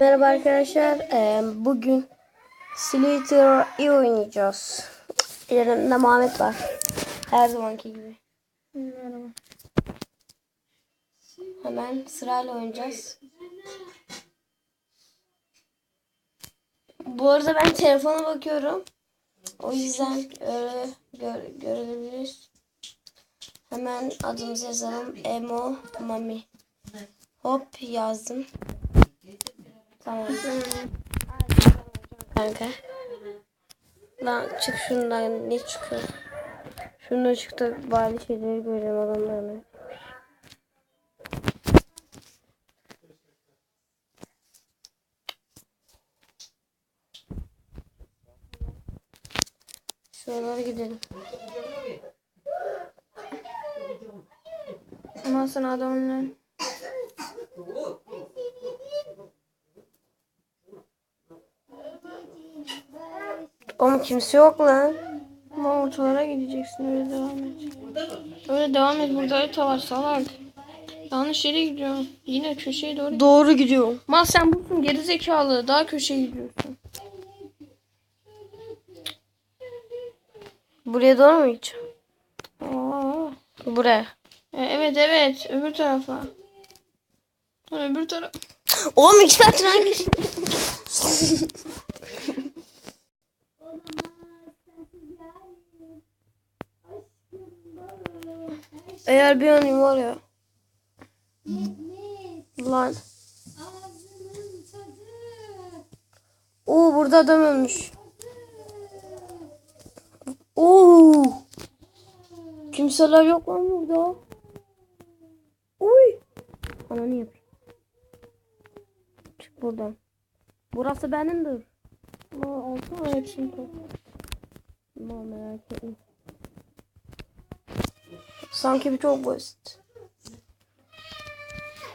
Merhaba arkadaşlar. Ee, bugün iyi oynayacağız. Yanımda Muhammed var. Her zamanki gibi. Merhaba. Hemen sırayla oynayacağız. Bu arada ben telefona bakıyorum. O yüzden öyle gör, görebiliriz. Hemen adımızı yazalım. Emo Mami. Hop yazdım. Tamam. Kanka. Lan çık şundan ne çıkıyor? Şundan çıktı bari şeyleri göreceğim adamlarını. Şuralara gidelim. Ama sen adamla Oğlum kimse yok lan. ama ortalara gideceksin öyle devam et. Öyle devam et burada harita var salak. Yanlış yere gidiyorsun. Yine köşeye doğru. Doğru gidiyorum. Mal sen busun geri zekalı. Daha köşeye gidiyorsun. Buraya doğru mu gideceğim? Aa. Buraya. E, evet evet öbür tarafa. Lan öbür taraf. Oğlum iki saattir hangisi? Eğer bir an var ya. Lan. Oo burada adam ölmüş. Oo. Kimseler yok lan burada. Uy. Ananı yapayım. Çık buradan. Burası benimdir. Aa, altın var hepsini. Aman merak etme. Sanki bir çok basit.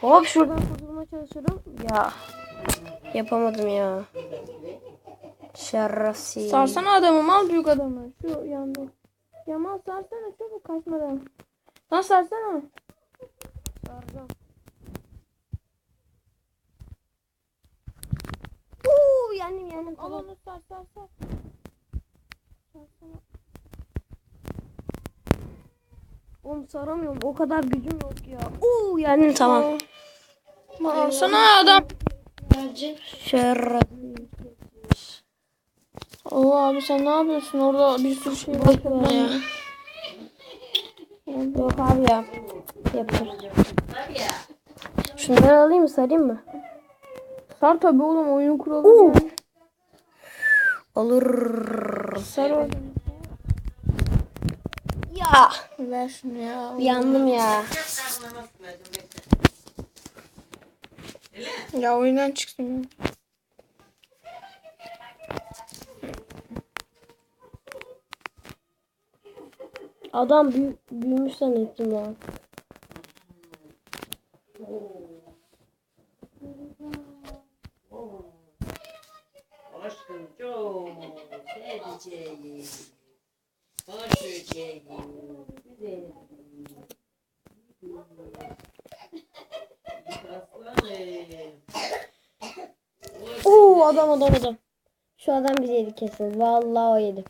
Hop şuradan kurtulmaya çalışıyorum. Ya. Yapamadım ya. Şerefsiz. Sarsana adamı mal büyük adamı. Şu yanda. Ya mal sarsana çabuk kaçmadan. Lan sarsana. Sardım. Oo yendim yendim. Al Tamam. onu sar sar sar. Oğlum saramıyorum. O kadar gücüm yok ya. Oo yendim tamam. Mal alsana adam. Şerefsiz. Oo abi sen ne yapıyorsun? Orada bir sürü şey var. Ver ya. Yok abi ya. Yaparız. Şunları alayım mı sarayım mı? Sar tabi oğlum oyun kuralı. Oo. yani. Olur. Sar orada. Ya. Ver şunu ya. Yandım ya. Ya oyundan çıksın ya. Adam büyü büyümüş zannettim lan. Aşkım çok seveceğim. Hoşçakalın. Güzel. Aslanım. Oo adam adam adam. Şu adam bizi yedi kesin. Vallahi o yedi.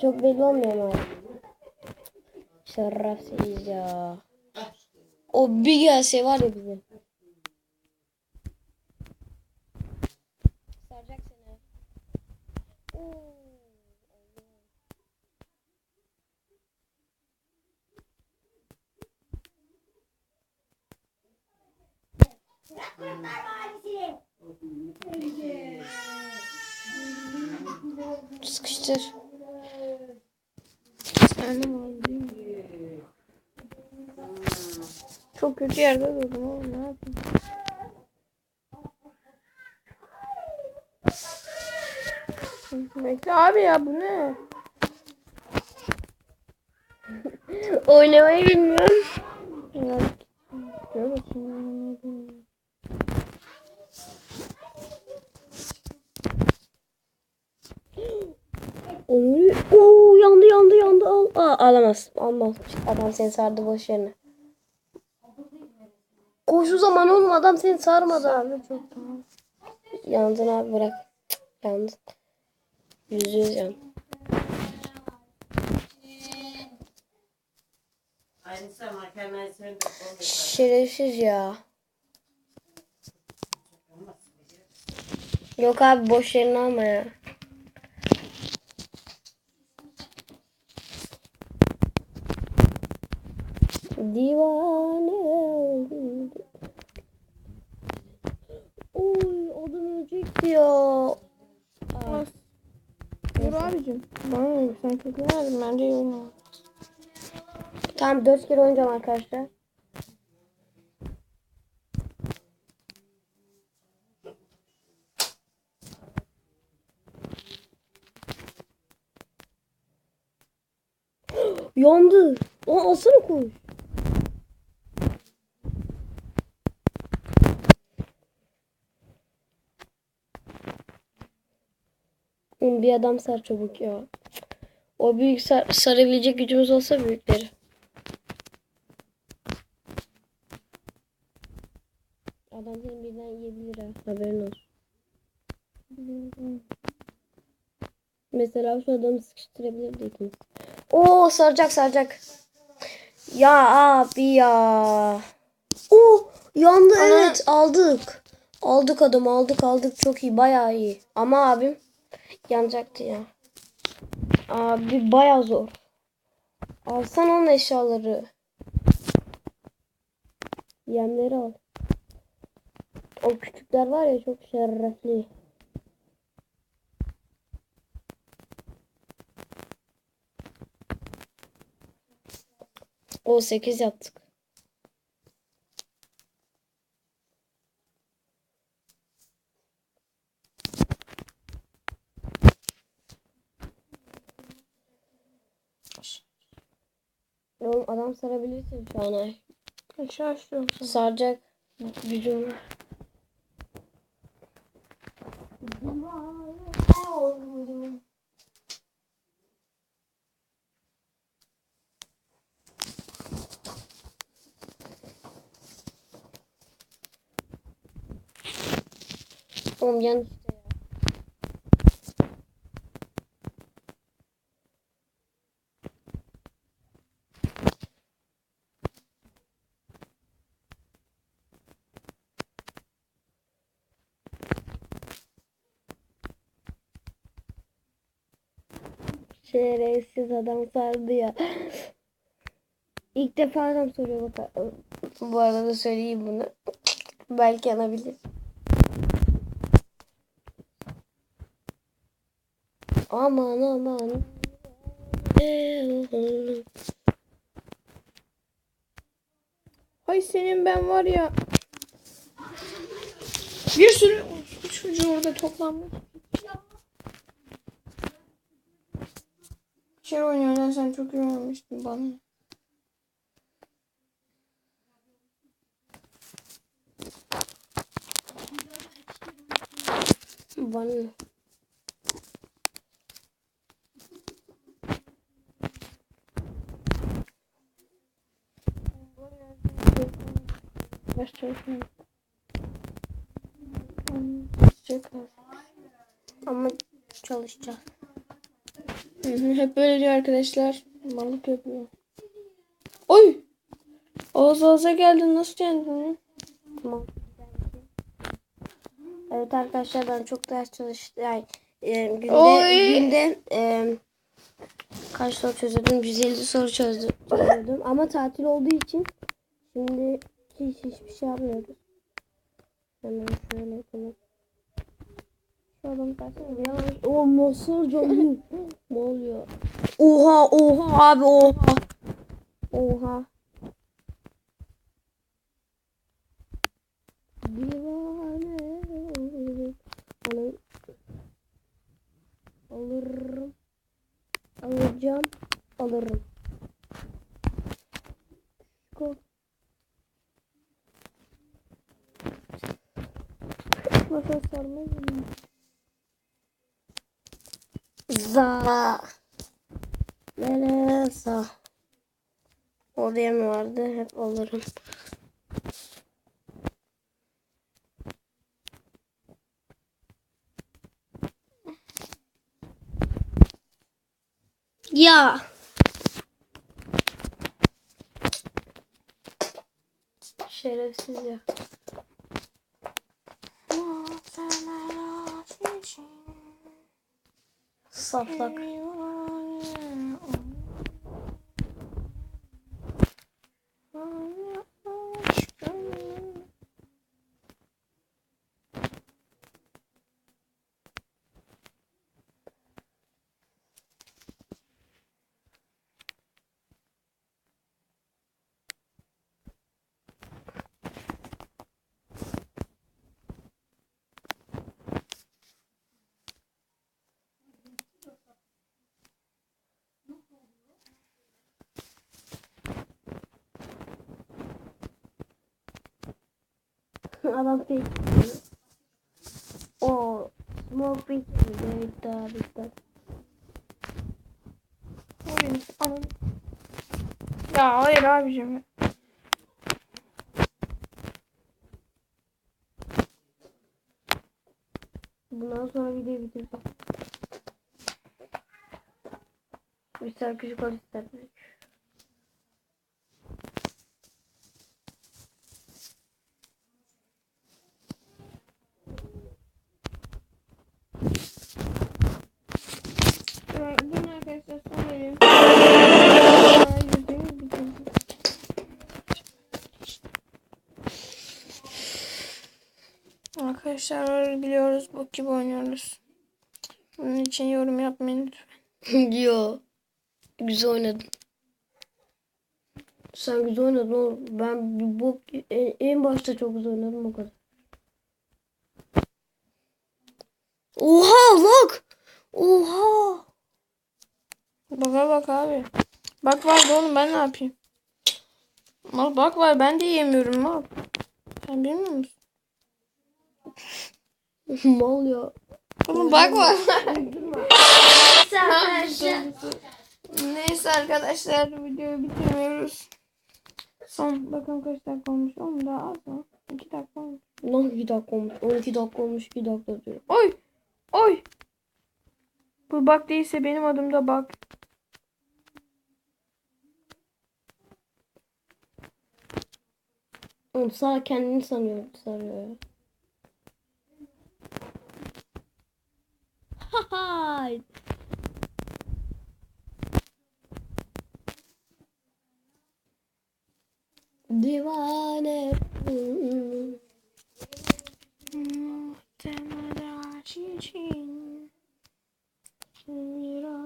Çok belli olmuyor ama. Şerefsiz ya. O bir gelse var ya bize. Saracak seni. Oo. Mi? Çok kötü yerde durdum oğlum ne yapayım? Bekle abi ya bu ne? Oynamayı bilmiyorum. Ya, gör bakayım. Onu Oo yandı yandı yandı al. Aa, alamaz. Almaz. Adam seni sardı boş yerine. Koş o zaman oğlum adam seni sarmadı. Tamam. Yandın abi bırak. Cık, Yandın. Yüz onu da Şerefsiz ya. Yok abi boş yerini alma ya. Divane oldum. Oy adam ölecek ya. Aa, Dur abicim. Bana ne? Sen çok iyi verdin. Bence iyi oynama. Tamam 4 kere oynayacağım arkadaşlar. Yandı. O alsana koy. Oğlum Bir adam sar çabuk ya. O büyük sar, sarabilecek gücümüz olsa büyükleri. Adam seni birden yiyebilir ha. Haberin olsun. Mesela şu adamı sıkıştırabilir ikimiz. Oo saracak saracak. Ya abi ya. Oo yandı evet aldık. Aldık adamı aldık aldık çok iyi bayağı iyi. Ama abim yanacaktı ya. Abi bayağı zor. Alsan onun eşyaları. Yemleri al. O küçükler var ya çok şerefli. O 8 yaptık. Oğlum adam sarabilirsin şu an. Aşağı aşağı olsun. Saracak gücüm var. Oğlum yan Şerefsiz adam sardı ya. İlk defa adam soruyor bak. Bu arada da söyleyeyim bunu. Belki yanabilir. Aman aman. Hay senin ben var ya. Bir sürü çocuğu orada toplanmış. Şey oynuyorlar sen çok iyi oynamıştın bana. Bana? Ders çalışmıyor. Çocuklar. Ama çalışacağız. Hep böyle diyor arkadaşlar. Malık yapıyor. Oy! Ağız ağza geldin. Nasıl yendin? Tamam. Evet arkadaşlar ben çok ders çalıştım. Yani, e, günde Oy! günde e, kaç soru çözüyordum? 150 soru çözdüm, çözüyordum. Ama tatil olduğu için şimdi hiç hiçbir şey yapmıyoruz. Hemen şöyle yapalım. Versene bir yalan. O nasıl canım? ne oluyor? Oha oha abi oha. Oha. Divane oldum. Alır. Alırım. Alacağım. Alırım. Go. Masa sarmayı Meleza. Meleza. O diye mi vardı? Hep alırım. Ya. Şerefsiz ya. Sana Look. Adam pek. O smoke pink bitti bitti. O benim anam. Ya hayır abicim. Bundan sonra videoyu bitireceğim. Bir şarkıcı kol istedim. Arkadaşlar biliyoruz bu gibi oynuyoruz. Bunun için yorum yapmayın lütfen. Yo. Güzel oynadın. Sen güzel oynadın oğlum. Ben bok en, en başta çok güzel oynadım o kadar. Oha bak. Oha. Baka bak abi. Bak var oğlum ben ne yapayım? Mal bak var ben de yiyemiyorum mal. Sen bilmiyor musun? Mal ya. Oğlum bak var. Arkadaşlar. Neyse arkadaşlar videoyu bitirmiyoruz. Son bakın kaç dakika olmuş. Oğlum daha az mı? 2 dakika olmuş. Lan 2 dakika olmuş. 12 dakika olmuş. 2 dakika diyor. Oy! Oy! Bu bak değilse benim adım da bak. Oğlum sağ kendini sanıyor. Sarıyor ya. Hay. Divane. Muhtemelen için bir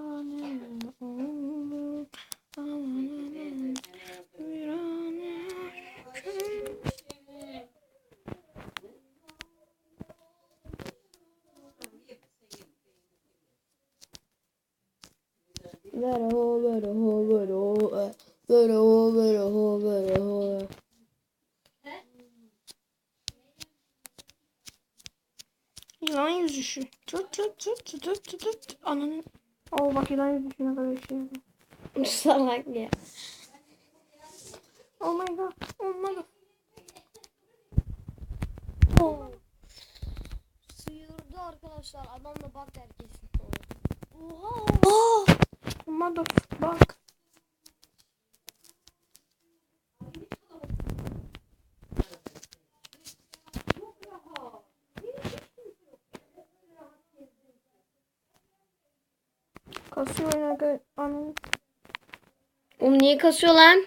Ananın. Oo bak yılan yüzüşü ne kadar şey. Salak ya. Oh my god. Oh my god. Oh. Sıyırdı arkadaşlar. Adam da bak herkesin. Oha. Oha. Mother bak. Kasıyor oynak ananı. Oğlum niye kasıyor lan?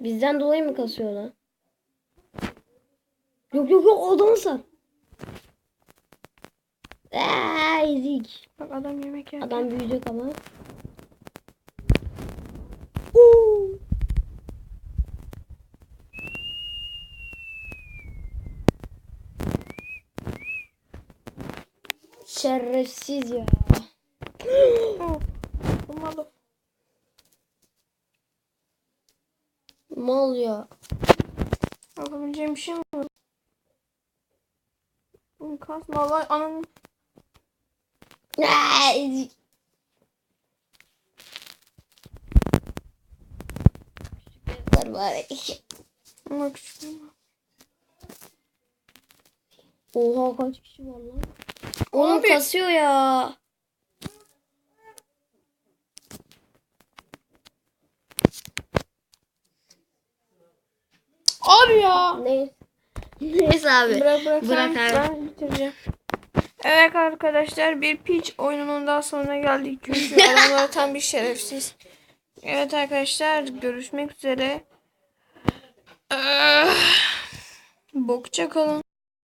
Bizden dolayı mı kasıyor lan? Yok yok yok odamı sar. Eee ezik. Bak adam yemek yer. Adam büyüyecek ama. Oo. Şerefsiz ya. Mother. Mal ya. Yapabileceğim bir şey mi var? Oğlum kasma Allah ananı. Aa, ezik. Var bari. Ama küçük bir Oha kaç kişi var lan? Abi. kasıyor ya. Abi ya. Neyse. Neyse abi. Bırak bırak. Bırak ben, abi. ben bitireceğim. Evet arkadaşlar bir pitch oyununun daha sonuna geldik. Çünkü adamlar tam bir şerefsiz. Evet arkadaşlar görüşmek üzere. Ah, Bokça kalın.